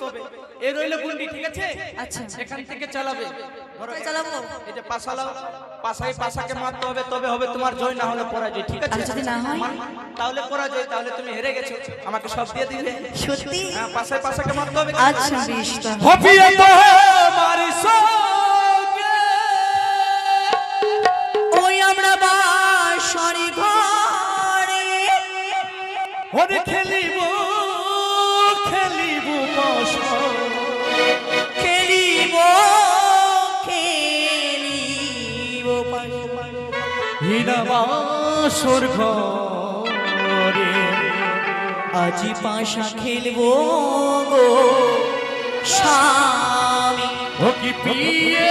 করতে হবে। এই রইল গুন্ডি ঠিক আছে? আচ্ছা। এখান থেকে চালাবে। চালাবো? এই যে পাশালাও পাশাই পাশাকে মারতে হবে তবে হবে তোমার জয় না হলে পরাজয় ঠিক আছে? যদি না হয়? তাহলে পরাজয় তাহলে তুমি হেরে গেছো। আমাকে সব দিয়ে দিলে। সত্যি? হ্যাঁ পাশাই পাশাকে মারতে হবে। আচ্ছা বেশ হপিয়ে ওই আমরা বাসরি ঘরে। ওরে খেলিব খেলিব খেলিব আজি পাশা খেলব গো স্বামী। ও কি পিয়ে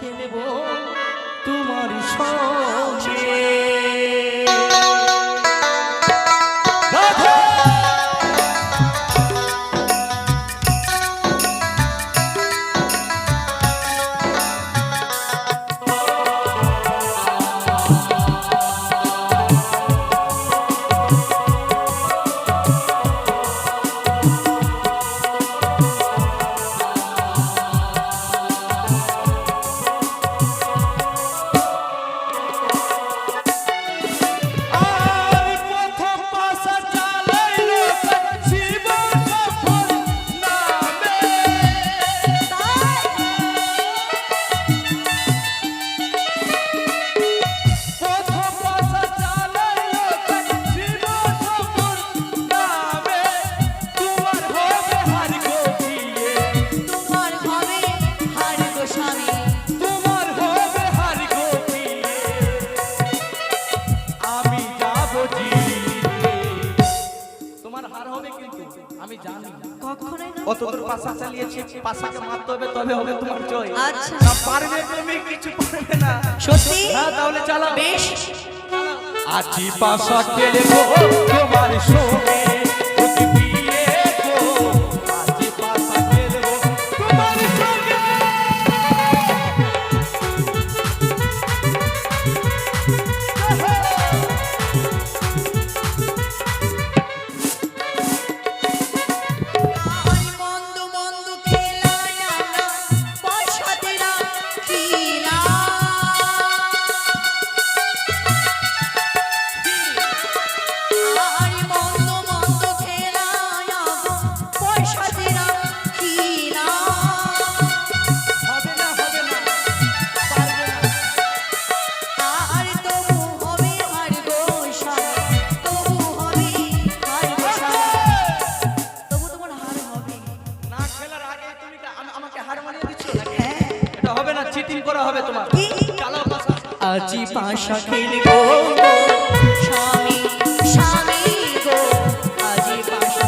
খেলব তোমার সঙ্গে। পাশাকে মারতে হবে তবে হবে তোমার জয়। আচ্ছা। পারবে তুমি কিছু পারবে না। সত্যি? হ্যাঁ তাহলে চালাও। বেশ। আজি পাশা খেলব তোমার সঙ্গে। করা হবে তোমার? কি? চালাও পাশা আজি পাশা খেলব স্বামী স্বামী গো আজি পাশা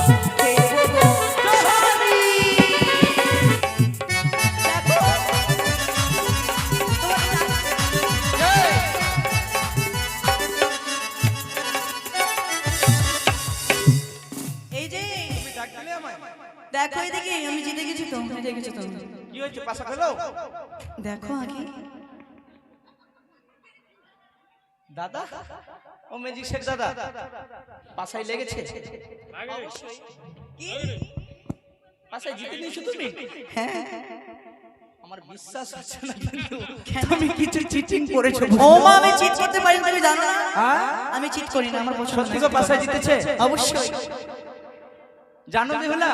দেখো এদিকে আমি জিতে গেছি তো জিতে গেছি তো। কি হয়েছে? পাশা খেলো? দেখো আগে। দাদা? ও ম্যাজিক শেখ দাদা। পাশায় লেগেছে? কি? পাশায় জিতে নিয়েছো তুমি? হ্যাঁ। আমার বিশ্বাস হচ্ছে না কিন্তু। তুমি কিছু চিটিং করেছ ও মা আমি চিট করতে পারি না তুমি জানো না? হ্যাঁ? আমি চিট করি না আমার পছন্দ সত্যি গো পাশায় জিতেছে? অবশ্যই। জানো বেহুলা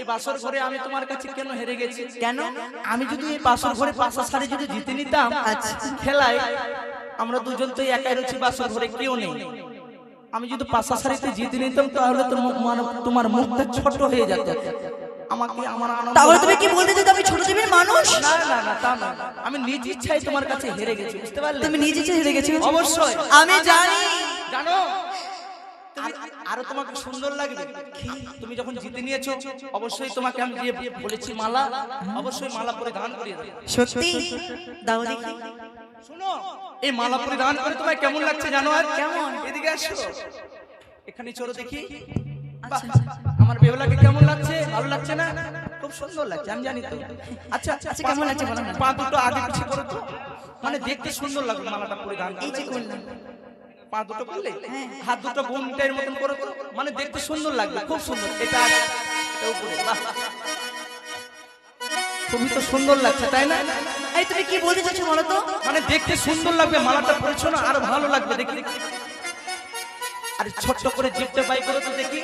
এই বাসর ঘরে আমি তোমার কাছে কেন হেরে গেছি? কেন? আমি যদি এই বাসর ঘরে পাশা সারি যদি জিতে নিতাম আচ্ছা। খেলায় আমরা দুজন তো একাই রয়েছি বাসর ঘরে কেউ নেই। আমি যদি পাশা সারিতে জিতে নিতাম তাহলে মানে তোমার মুখটা ছোট হয়ে যেত। আমাকে আমার তাহলে তুমি কি বলতে চাও আমি ছোট দেবীর মানুষ? না না না তা না। আমি নিজ ইচ্ছায় তোমার কাছে হেরে গেছি বুঝতে পারলে? তুমি নিজে হেরে গেছো? অবশ্যই। আমি জানি। জানো? আর- তোমাকে সুন্দর লাগবে। তুমি যখন জিতে নিয়েছো অবশ্যই তোমাকে আমি যে বলেছি মালা অবশ্যই মালা পরিধান করিয়ে দেবে। সত্যি? দাও দেখি। শোনো এই মালা পরিধান করে তোমায় কেমন লাগছে জানো? আর কেমন? এদিকে আসো। এখানে চলো দেখি। বাহ, আচ্ছা, আচ্ছা। আমার বেহুলাকে কেমন লাগছে? ভালো লাগছে না? খুব সুন্দর লাগছে আমি জানি তো। আচ্ছা আচ্ছা, কেমন লাগছে বলো পা দুটো আগে পিছিয়ে করো তো। মানে দেখতে সুন্দর লাগবে মালাটা পরিধান এই যে করলাম। পা দুটো করলে? হ্যাঁ। হাত দুটো ঘুমটার মতন করে মানে দেখতে সুন্দর লাগবে খুব সুন্দর। এটা এটা উপরে বাহ। তো সুন্দর লাগছে তাই না? এই তুমি কি বলতে চাচ্ছো বলো তো? মানে দেখতে সুন্দর লাগবে মালাটা পরেছো না? আরও ভালো লাগবে দেখি আরে ছোট্ট করে জিপটা বাই করে তো দেখি।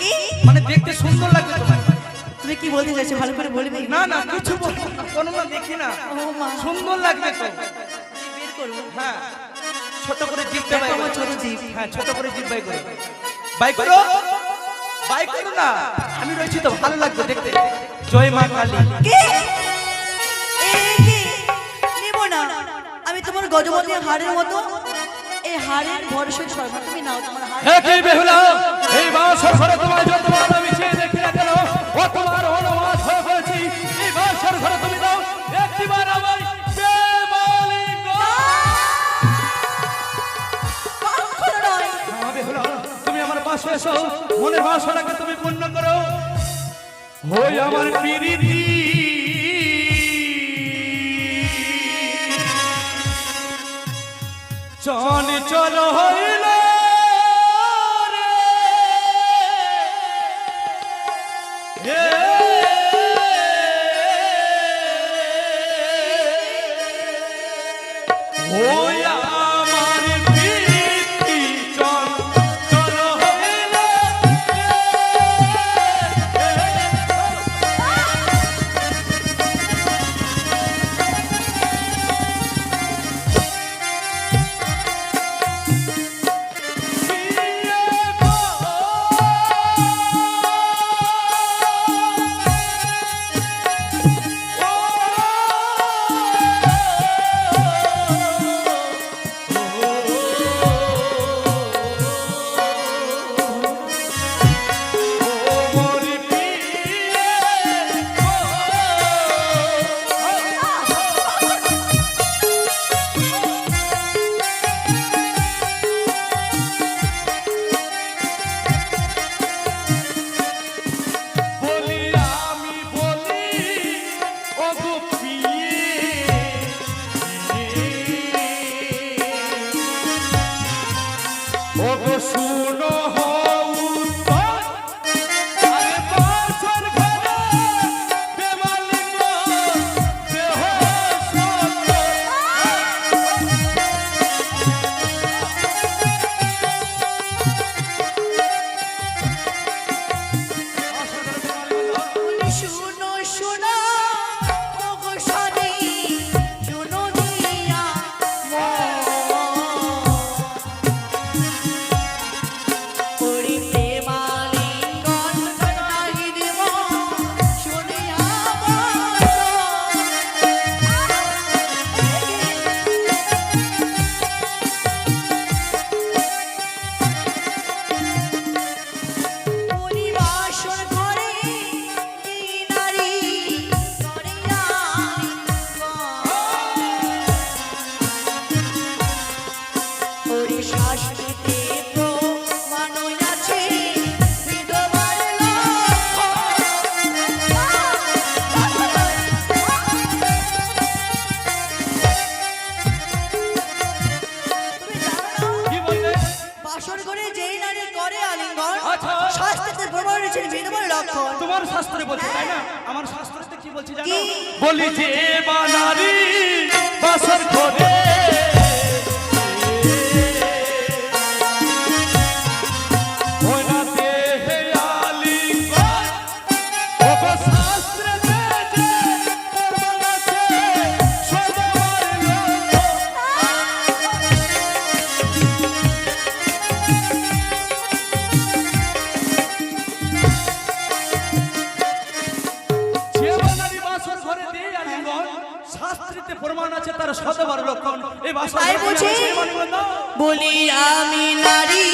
কি? মানে দেখতে সুন্দর লাগবে তোমার। তুমি কি বলতে চাচ্ছো ভালো করে বলবে? না না কিছু বলব না, কোনো না দেখি না। সুন্দর লাগবে তো। বের করব হ্যাঁ। ছোট করে জিপটা বাই করো। ছোট জিভ। হ্যাঁ ছোট করে জিপ বাই করো। বাই করো? বাই করো না। আমি রয়েছি তো ভালো লাগবে দেখতে। জয় মা কালী। কে? কি? নেব না। আমি তোমার গজমতি হাড়ের মতো। এই হাড়ের ভরসা সর্ব তুমি নাও তোমার হাড় হে কি বেহুলা? এই তোমায় যতবার আমি চেয়ে মনের বাসনাকে তুমি পূর্ণ করো। হই আমার পিরিতি। চল চল হইল রে। আমার শাস্ত্রতে কি বলছে জানো? বলি যে বানারি বাসর ঘরে আমি নারী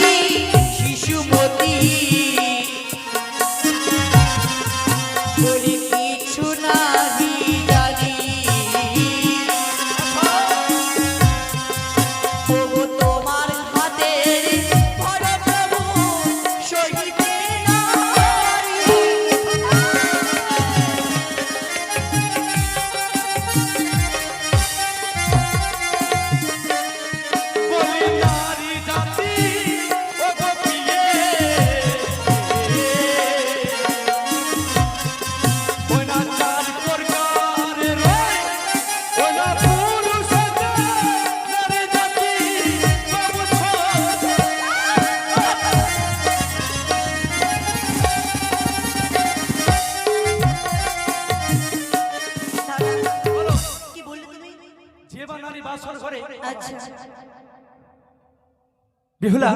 বিহুলা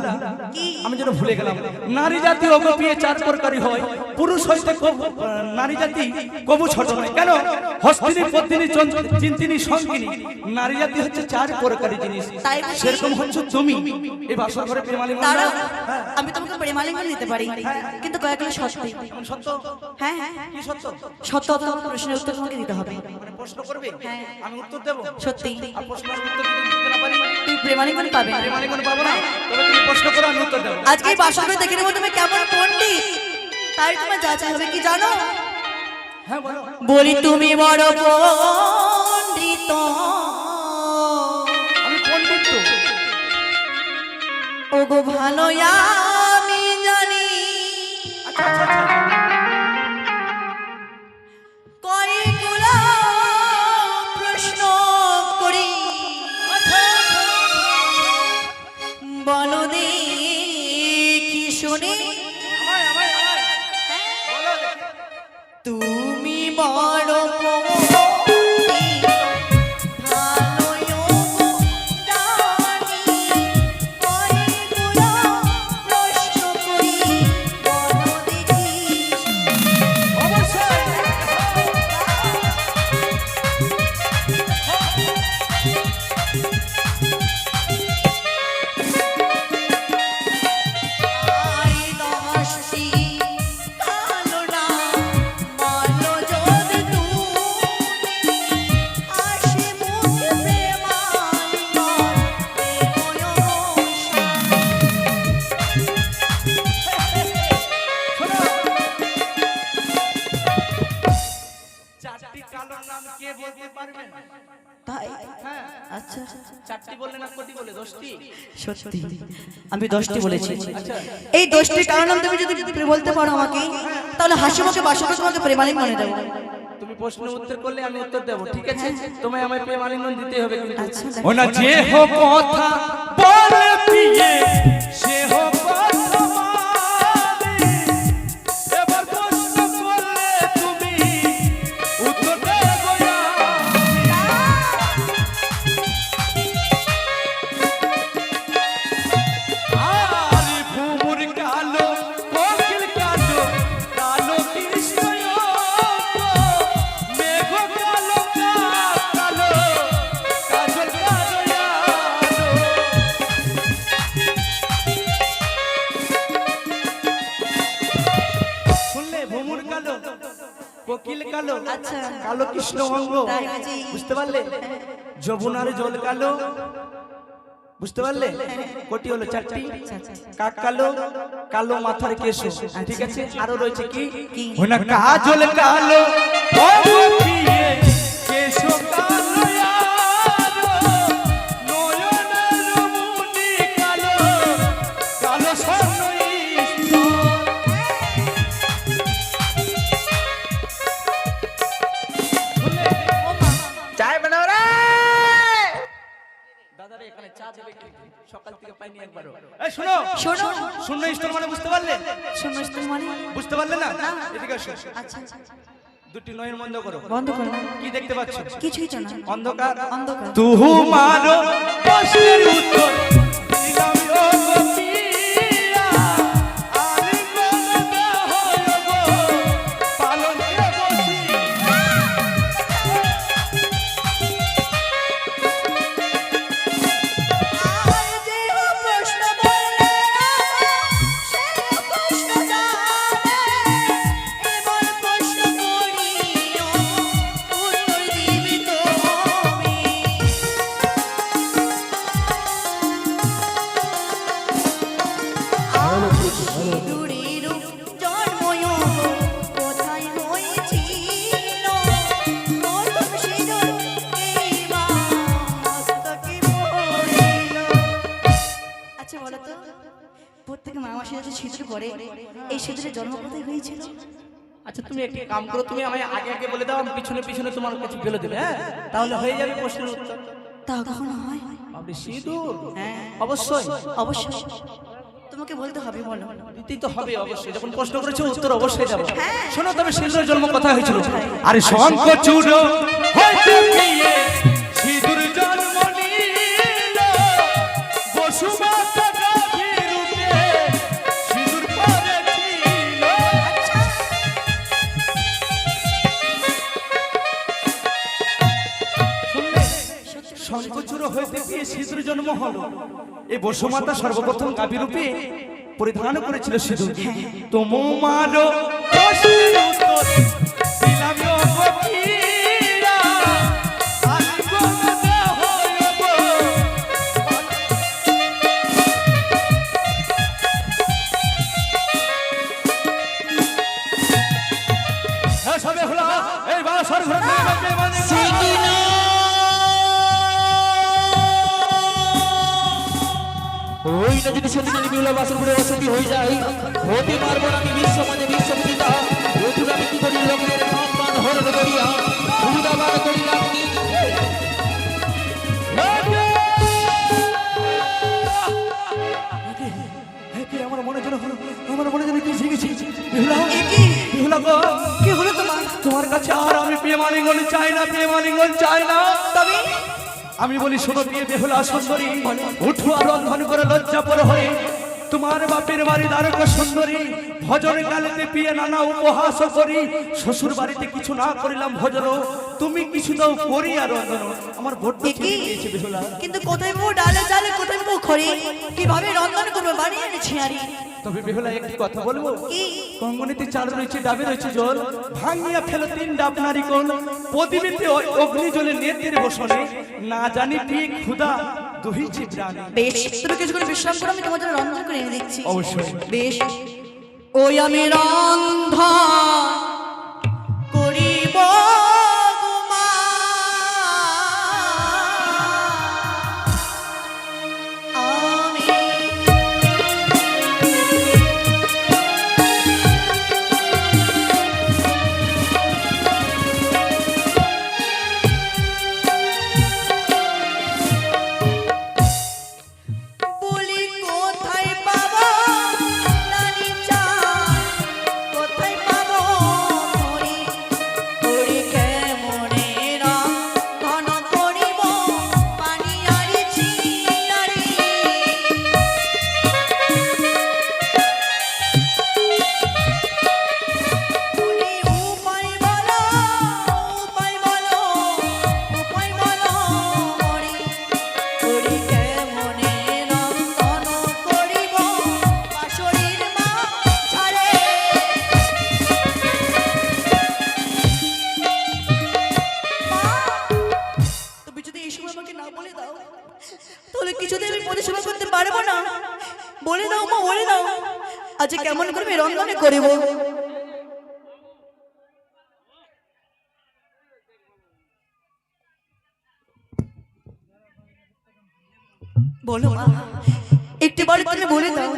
আমি যেন ভুলে গেলাম। নারী জাতি অগপিয়ে চার প্রকারই হয়। পুরুষ হইতে নারী জাতি কবু ছোট নয়। কেন? হস্তিনী পত্নী চন- চিন্তিনী সঙ্গিনী। নারী জাতি হচ্ছে চার প্রকারই জিনিস। সেরকম হচ্ছে তুমি এই বাসর ঘরে প্রেমালি দাঁড়াও আমি তোমাকে প্রেমালিঙ্গন দিতে পারি। কিন্তু কয়েকগুলো সত্যি। সত্য? হ্যাঁ হ্যাঁ কি সত্য? সত্য প্রশ্নের উত্তর তোমাকে দিতে হবে। প্রশ্ন করবে? হ্যাঁ। আমি উত্তর দেবো? সত্যি। আর প্রশ্নের উত্তর দিতে না পারি? তুমি প্রেমালিঙ্গন পাবে পাবো না? তবে তুমি প্রশ্ন করো আমি উত্তর দেবো। আজকে করে দেখে নেব তুমি কেমন পণ্ডিত। তাই তোমার যাচাই হবে কি জানো? হ্যাঁ বলো। বলি তুমি বড় পণ্ডিত। আমি পণ্ডিত তো। ও গো ভালো আমি জানি। আচ্ছা আচ্ছা। দশটি বলেছি। আচ্ছা এই দশটি কারণ তুমি যদি বলতে পারো আমাকে তাহলে হাসি মুখে বাসকে তোমাকে প্রেমালিক মনে দেবো। তুমি প্রশ্ন উত্তর করলে আমি উত্তর দেবো ঠিক আছে? তোমায় আমায় প্রেম আলিঙ্গন দিতে হবে কিন্তু। আচ্ছা, যে হো কথা বলে পিয়ে। কোকিল কালো। আচ্ছা। কালো কৃষ্ণ অঙ্গ বুঝতে পারলে? যমুনার জল কালো। বুঝতে পারলে? কোটি হলো চারটি। কাক কালো কালো মাথার কেশ ঠিক আছে? আরও রয়েছে কি? কাজল কালো বুঝতে পারলে শূন্য বুঝতে পারলে না দুটি নয়ন বন্ধ করো বন্ধ করো কি? দেখতে পাচ্ছ কিছুই অন্ধকার অন্ধকার তুহু প্রশ্নের কাম করো তুমি আমায় আগে আগে বলে দাও আমি পিছনে পিছনে তোমার কাছে বলে দেবে হ্যাঁ? তাহলে হয়ে যাবে প্রশ্নের উত্তর। তা কখনো হয়? আপনি সিঁদুর? হ্যাঁ। অবশ্যই। অবশ্যই। তোমাকে বলতে হবে বলো। দিতেই তো হবে অবশ্যই। যখন প্রশ্ন করেছ উত্তর অবশ্যই যাব শোনো তবে সিঁদুরের জন্ম কথা হয়েছিল। আরে হইতে গিয়ে সিঁদুর জন্ম নিল বসুমাতা সিঁদুর জন্ম হল। এই বসুমাতা সর্বপ্রথম গাভী রূপে পরিধান করেছিল সিঁদুর তোমার গো কি হলো তোমার তোমার কাছে আর আমি প্রেমালিঙ্গন চাই না প্রেমালিঙ্গন চাই না। তবে? আমি বলি শোনো বিয়ে বেহুলা সুন্দরী উঠু আর রন্ধন করে লজ্জা পর হয়ে। তোমার বাপের বাড়ি দ্বারক সুন্দরী ভজন কালেতে পিয়ে নানা উপহাস করি। শ্বশুর বাড়িতে কিছু না করিলাম ভজন তুমি কিছু দাও করি আর আমার ভোট একি কিন্তু কোথায় ডালে জালে কোথায় বউ খড়ি? কীভাবে রন্ধন করবে? বানিয়ে এনেছি আরি তবে বেহুলা একটি কথা বলব? কঙ্গনিতে চাল রয়েছে ডাবে রয়েছে জল ভাঙিয়া ফেলো তিন ডাব নারিকল প্রদীপেতে ওই অগ্নি জলে নেতের বসনে না জানি ঠিক ক্ষুদা দহিছে প্রাণী। বেশ তুমি কিছুক্ষণ বিশ্রাম করো আমি তোমাদের রন্ধন করে এনে দিচ্ছি। অবশ্যই। বেশ। ওই আমি রন্ধন পারব না। বলে দাও মা, বলে দাও। আজ কেমন করে আমি রন্ধনে করিব? বলো মা একটি বার তুমি বলে দাও।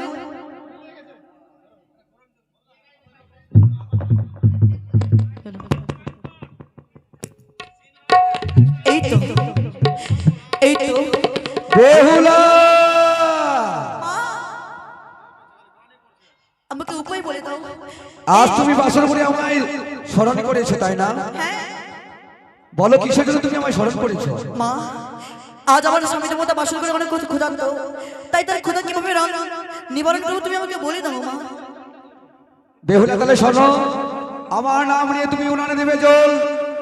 আজ তুমি বাসন করে আমায় স্মরণ করেছ তাই না? হ্যাঁ। বলো কিসের জন্য তুমি আমায় স্মরণ করেছ? মা আজ আমার স্বামী দেবতা বাসন করে অনেক তাই তার ক্ষুধা কীভাবে নিবারণ করব তুমি আমাকে বলে দাও মা। বেহুলা তাহলে শোনো আমার নাম নিয়ে তুমি উনানে দেবে জল।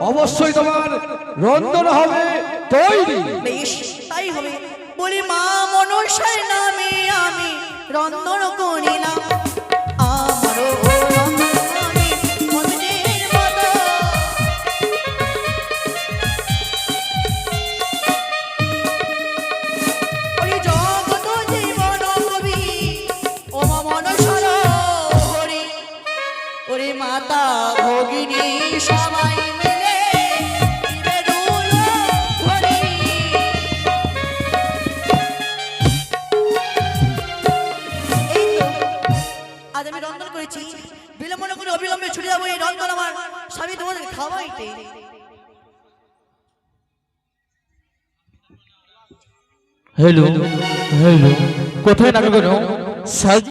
অবশ্যই তোমার রন্ধন হবে তৈরি। বেশ তাই হবে। বলি মা মনসার নামে আমি রন্ধন করিলাম। হ্যালো হ্যালো কোথায় গো সাজ